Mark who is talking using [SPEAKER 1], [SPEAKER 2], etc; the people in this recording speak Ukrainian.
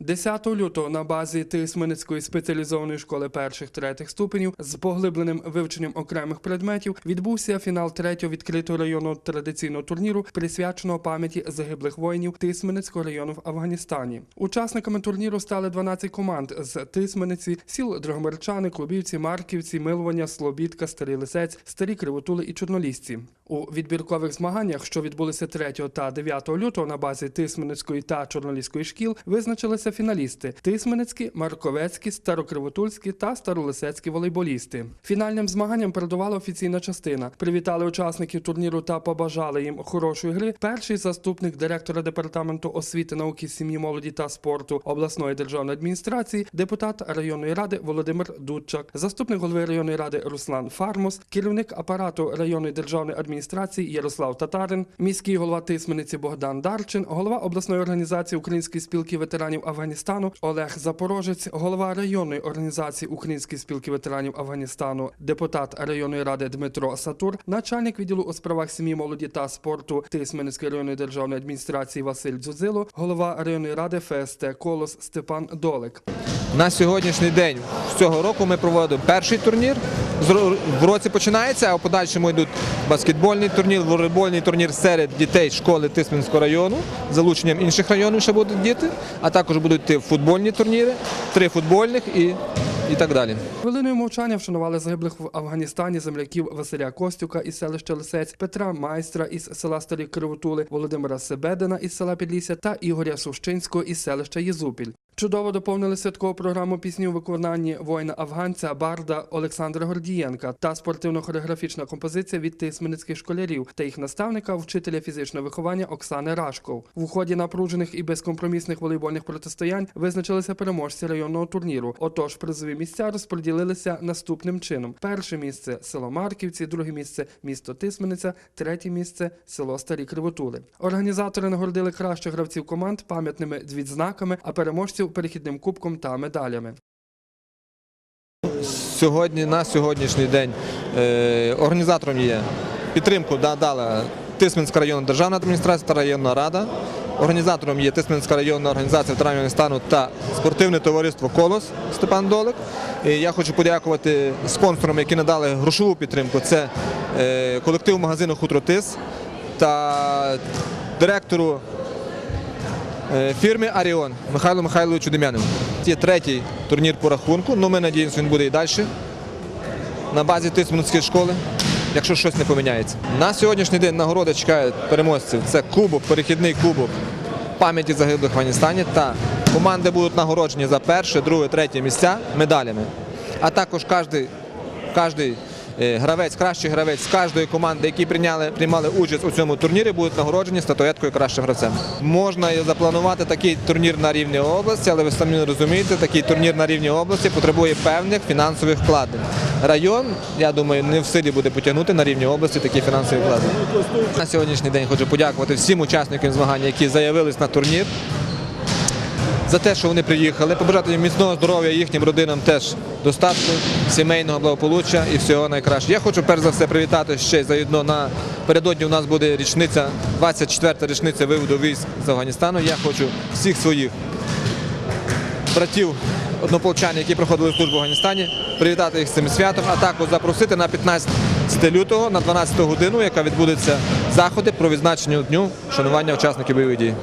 [SPEAKER 1] 10 лютого на базі Тисменецької спеціалізованої школи перших третіх ступенів з поглибленим вивченням окремих предметів відбувся фінал третього відкритого районного традиційного турніру, присвяченого пам'яті загиблих воїнів Тисменецького району в Афганістані. Учасниками турніру стали 12 команд з Тисмениці, сіл Дрогомирчани, Клубівці, Марківці, Милування, Слобідка, Старий Лисець, Старі Кривотули і Чорнолісці. У відбіркових змаганнях, що відбулися 3 та 9 лютого на базі Тисменецької та Чорноліської шкіл, визначилися фіналісти: Тисменецькі, Марковецькі, Старокривотульські та Старолисецькі волейболісти. Фінальним змаганням передувала офіційна частина. Привітали учасників турніру та побажали їм хорошої гри. Перший заступник директора департаменту освіти, науки, сім'ї, молоді та спорту обласної державної адміністрації, депутат районної ради Володимир Дудчак, заступник голови районної ради Руслан Фармус, керівник апарату районної державної адміністрації Ярослав Татарин, міський голова Тисмениці Богдан Дарчин, голова обласної організації Української спілки ветеранів Афганістану Олег Запорожець, голова районної організації Української спілки ветеранів Афганістану, депутат районної ради Дмитро Сатур, начальник відділу у справах сім'ї, молоді та спорту Тисменської районної державної адміністрації Василь Дзюзило, голова районної ради ФСТ Колос Степан Долик.
[SPEAKER 2] На сьогоднішній день з цього року ми проводимо перший турнір. В році починається, а в подальшому йдуть баскетбольний турнір, волейбольний турнір серед дітей школи Тисменського району, залученням інших районів ще будуть діти, а також будуть йти футбольні турніри, три футбольних і, і так далі.
[SPEAKER 1] Хвилиною мовчання вшанували загиблих в Афганістані земляків Василя Костюка із селища Лисець, Петра Майстра із села Старі Кривотули, Володимира Себедина із села Підлісся та Ігоря Сущинського із селища Єзупіль. Чудово доповнили святкову програму пісні у виконанні воїна афганця Барда Олександра Гордієнка та спортивно-хореографічна композиція від тисменницьких школярів та їх наставника, вчителя фізичного виховання Оксани Рашков. В ході напружених і безкомпромісних волейбольних протистоянь визначилися переможці районного турніру. Отож, призові місця розподілилися наступним чином: перше місце село Марківці, друге місце місто Тисмениця, третє місце село Старі Кривотули. Організатори нагородили кращих гравців команд пам'ятними відзнаками, а переможців перехідним кубком та медалями.
[SPEAKER 2] Сьогодні, на сьогоднішній день е, організатором є підтримку дала Тисменська районна державна адміністрація та районна рада. Організатором є Тисменська районна організація ветеранів стану та спортивне товариство Колос Степан Долик. І я хочу подякувати спонсорам, які надали грошову підтримку. Це е, колектив магазину Хутро Тис та директору фірми Аріон Михайлу Михайловичу Дем'янову. Це третій турнір по рахунку, але ми надіємося, він буде і далі на базі Тисменської школи, якщо щось не поміняється. На сьогоднішній день нагороди чекають переможців. Це кубок, перехідний кубок пам'яті загиблих в Афганістані та команди будуть нагороджені за перше, друге, третє місця медалями. А також е, гравець, кращий гравець з кожної команди, які прийняли, приймали участь у цьому турнірі, будуть нагороджені статуеткою кращим гравцем. Можна запланувати такий турнір на рівні області, але ви самі розумієте, такий турнір на рівні області потребує певних фінансових вкладень. Район, я думаю, не в силі буде потягнути на рівні області такі фінансові вкладення. На сьогоднішній день хочу подякувати всім учасникам змагань, які заявились на турнір за те, що вони приїхали, побажати їм міцного здоров'я, їхнім родинам теж достатку, сімейного благополуччя і всього найкращого. Я хочу перш за все привітати ще й заодно на передодні у нас буде річниця, 24-та річниця виводу військ з Афганістану. Я хочу всіх своїх братів однополчан, які проходили службу в Афганістані, привітати їх з цим святом, а також запросити на 15 лютого на 12 годину, яка відбудеться заходи про відзначення дню шанування учасників бойових дій.